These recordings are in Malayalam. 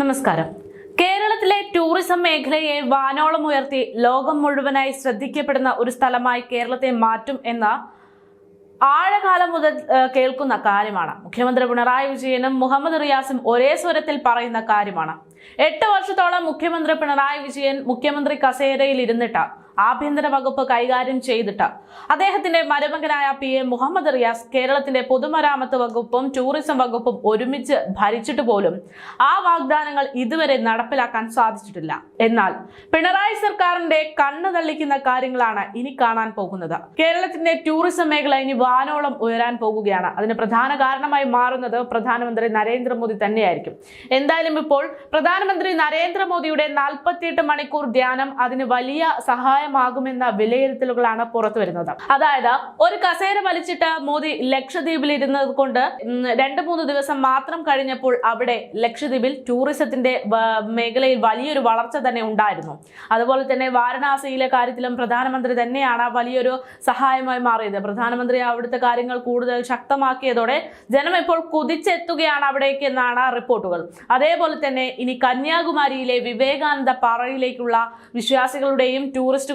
നമസ്കാരം. കേരളത്തിലെ ടൂറിസം മേഖലയെ വാനോളം ഉയർത്തി ലോകം മുഴുവനായി ശ്രദ്ധിക്കപ്പെടുന്ന ഒരു സ്ഥലമായി കേരളത്തെ മാറ്റും എന്ന ആഴകാലം മുതൽ കേൾക്കുന്ന കാര്യമാണ്. മുഖ്യമന്ത്രി പിണറായി വിജയനും മുഹമ്മദ് റിയാസും ഒരേ സ്വരത്തിൽ പറയുന്ന കാര്യമാണ്. എട്ട് വർഷത്തോളം മുഖ്യമന്ത്രി പിണറായി വിജയൻ മുഖ്യമന്ത്രി കസേരയിൽ ഇരുന്നിട്ട് ആഭ്യന്തര വകുപ്പ് കൈകാര്യം ചെയ്തിട്ട് അദ്ദേഹത്തിന്റെ മരുമകനായ പി എ മുഹമ്മദ് റിയാസ് കേരളത്തിന്റെ പൊതുമരാമത്ത് വകുപ്പും ടൂറിസം വകുപ്പും ഒരുമിച്ച് ഭരിച്ചിട്ട് പോലും ആ വാഗ്ദാനങ്ങൾ ഇതുവരെ നടപ്പിലാക്കാൻ സാധിച്ചിട്ടില്ല. എന്നാൽ പിണറായി സർക്കാരിന്റെ കണ്ണു തള്ളിക്കുന്ന കാര്യങ്ങളാണ് ഇനി കാണാൻ പോകുന്നത്. കേരളത്തിന്റെ ടൂറിസം മേഖല ഇനി വാനോളം ഉയരാൻ പോകുകയാണ്. അതിന് പ്രധാന കാരണമായി മാറുന്നത് പ്രധാനമന്ത്രി നരേന്ദ്രമോദി തന്നെയായിരിക്കും. എന്തായാലും ഇപ്പോൾ പ്രധാനമന്ത്രി നരേന്ദ്രമോദിയുടെ നാൽപ്പത്തിയെട്ട് മണിക്കൂർ ധ്യാനം അതിന് വലിയ സഹായമാകുമെന്ന വിലയിരുത്തലുകളാണ് പുറത്തു വരുന്നത്. അതായത് ഒരു കസേര വലിച്ചിട്ട് മോദി ലക്ഷദ്വീപിൽ ഇരുന്നത് കൊണ്ട് രണ്ടു മൂന്ന് ദിവസം മാത്രം കഴിഞ്ഞപ്പോൾ അവിടെ ലക്ഷദ്വീപിൽ ടൂറിസത്തിന്റെ മേഖലയിൽ വലിയൊരു വളർച്ച തന്നെ ഉണ്ടായിരുന്നു. അതുപോലെ തന്നെ വാരണാസിയിലെ കാര്യത്തിലും പ്രധാനമന്ത്രി തന്നെയാണ് വലിയൊരു സഹായമായി മാറിയത്. പ്രധാനമന്ത്രി അവിടുത്തെ കാര്യങ്ങൾ കൂടുതൽ ശക്തമാക്കിയതോടെ ജനം ഇപ്പോൾ കുതിച്ചെത്തുകയാണ് അവിടേക്ക് എന്നാണ് റിപ്പോർട്ടുകൾ. അതേപോലെ തന്നെ ഇനി കന്യാകുമാരിയിലെ വിവേകാനന്ദ പാറയിലേക്കുള്ള വിശ്വാസികളുടെയും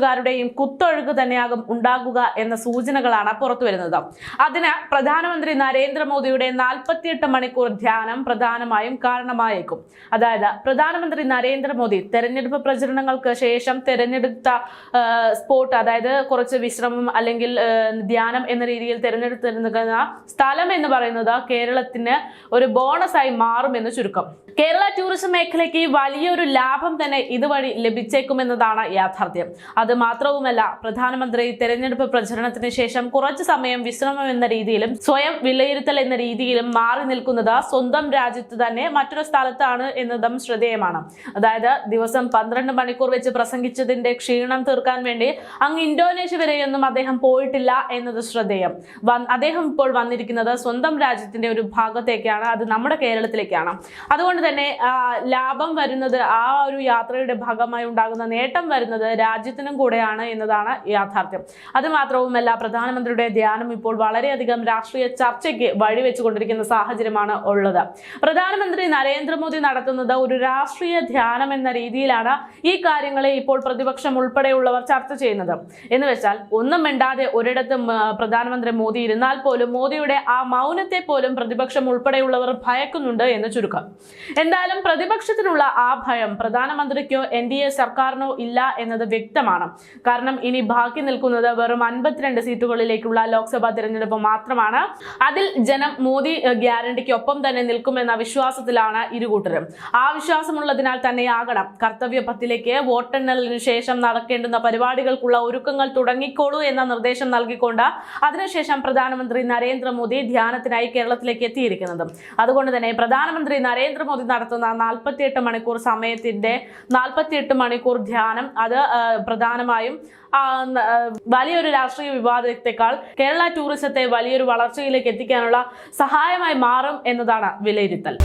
ടൂറിസ്റ്റുകാരുടെയും കുത്തൊഴുക്ക് തന്നെയാകും ഉണ്ടാകുക എന്ന സൂചനകളാണ് പുറത്തു വരുന്നത്. അതിന് പ്രധാനമന്ത്രി നരേന്ദ്രമോദിയുടെ നാൽപ്പത്തിയെട്ട് മണിക്കൂർ ധ്യാനം പ്രധാനമായും കാരണമായേക്കും. അതായത് പ്രധാനമന്ത്രി നരേന്ദ്രമോദി തെരഞ്ഞെടുപ്പ് പ്രചരണങ്ങൾക്ക് ശേഷം തെരഞ്ഞെടുത്ത സ്പോട്ട് അതായത് കുറച്ച് വിശ്രമം അല്ലെങ്കിൽ ധ്യാനം എന്ന രീതിയിൽ തിരഞ്ഞെടുത്തിരുന്ന സ്ഥലം എന്ന് പറയുന്നത് കേരളത്തിന് ഒരു ബോണസായി മാറുമെന്ന് ചുരുക്കം. കേരള ടൂറിസം മേഖലയ്ക്ക് വലിയൊരു ലാഭം തന്നെ ഇതുവഴി ലഭിച്ചേക്കുമെന്നതാണ് യാഥാർത്ഥ്യം. അത് മാത്രവുമല്ല പ്രധാനമന്ത്രി തെരഞ്ഞെടുപ്പ് പ്രചരണത്തിന് ശേഷം കുറച്ചു സമയം വിശ്രമം എന്ന രീതിയിലും സ്വയം വിലയിരുത്തൽ എന്ന രീതിയിലും മാറി നിൽക്കുന്നത് സ്വന്തം രാജ്യത്ത് തന്നെ മറ്റൊരു സ്ഥലത്താണ് എന്നതും ശ്രദ്ധേയമാണ്. അതായത് ദിവസം പന്ത്രണ്ട് മണിക്കൂർ വെച്ച് പ്രസംഗിച്ചതിന്റെ ക്ഷീണം തീർക്കാൻ വേണ്ടി അങ്ങ് ഇന്തോനേഷ്യ വരെയൊന്നും അദ്ദേഹം പോയിട്ടില്ല എന്നത് ശ്രദ്ധേയം. അദ്ദേഹം ഇപ്പോൾ വന്നിരിക്കുന്നത് സ്വന്തം രാജ്യത്തിന്റെ ഒരു ഭാഗത്തേക്കാണ് അത് നമ്മുടെ കേരളത്തിലേക്കാണ്. അതുകൊണ്ട് തന്നെ ലാഭം വരുന്നത് ആ ഒരു യാത്രയുടെ ഭാഗമായി ഉണ്ടാകുന്ന നേട്ടം വരുന്നത് രാജ്യത്തിനും കൂടെയാണ് എന്നതാണ് യാഥാർത്ഥ്യം. അത് മാത്രവുമല്ല പ്രധാനമന്ത്രിയുടെ ധ്യാനം ഇപ്പോൾ വളരെയധികം രാഷ്ട്രീയ ചർച്ചയ്ക്ക് വഴിവെച്ചുകൊണ്ടിരിക്കുന്ന സാഹചര്യമാണ് ഉള്ളത്. പ്രധാനമന്ത്രി നരേന്ദ്രമോദി നടത്തുന്നത് ഒരു രാഷ്ട്രീയ ധ്യാനം എന്ന രീതിയിലാണ് ഈ കാര്യങ്ങളെ ഇപ്പോൾ പ്രതിപക്ഷം ഉൾപ്പെടെയുള്ളവർ ചർച്ച ചെയ്യുന്നത്. എന്ന് വെച്ചാൽ ഒന്നും മിണ്ടാതെ ഒരിടത്ത് പ്രധാനമന്ത്രി മോദി ഇരുന്നാൽ പോലും മോദിയുടെ ആ മൗനത്തെ പോലും പ്രതിപക്ഷം ഉൾപ്പെടെയുള്ളവർ ഭയക്കുന്നുണ്ട് എന്ന് ചുരുക്കം. എന്തായാലും പ്രതിപക്ഷത്തിനുള്ള ആ ഭയം പ്രധാനമന്ത്രിക്കോ എൻ ഡി എ സർക്കാരിനോ ഇല്ല എന്നത് വ്യക്തമാണ്. കാരണം ഇനി ബാക്കി നിൽക്കുന്നത് വെറും അൻപത്തിരണ്ട് സീറ്റുകളിലേക്കുള്ള ലോക്സഭാ തിരഞ്ഞെടുപ്പ് മാത്രമാണ്. അതിൽ ജനം മോദി ഗ്യാരണ്ടിക്ക് ഒപ്പം തന്നെ നിൽക്കുമെന്ന വിശ്വാസത്തിലാണ് ഇരുകൂട്ടരും. ആ വിശ്വാസമുള്ളതിനാൽ തന്നെയാകണം കർത്തവ്യ പത്തിലേക്ക് വോട്ടെണ്ണലിന് ശേഷം നടക്കേണ്ടുന്ന പരിപാടികൾക്കുള്ള ഒരുക്കങ്ങൾ തുടങ്ങിക്കോളൂ എന്ന നിർദ്ദേശം നൽകിക്കൊണ്ട് അതിനുശേഷം പ്രധാനമന്ത്രി നരേന്ദ്രമോദി ധ്യാനത്തിനായി കേരളത്തിലേക്ക് എത്തിയിരിക്കുന്നത്. അതുകൊണ്ട് തന്നെ പ്രധാനമന്ത്രി നരേന്ദ്രമോദി നടത്തുന്ന നാൽപ്പത്തിയെട്ട് മണിക്കൂർ സമയത്തിന്റെ നാൽപ്പത്തിയെട്ട് മണിക്കൂർ ധ്യാനം അത് ആ, പ്രധാനമായും വലിയൊരു രാഷ്ട്രീയ വിവാദത്തെക്കാൾ കേരള ടൂറിസത്തെ വലിയൊരു വളർച്ചയിലേക്ക് എത്തിക്കാനുള്ള സഹായമായി മാറും എന്നതാണ് വിലയിരുത്തൽ.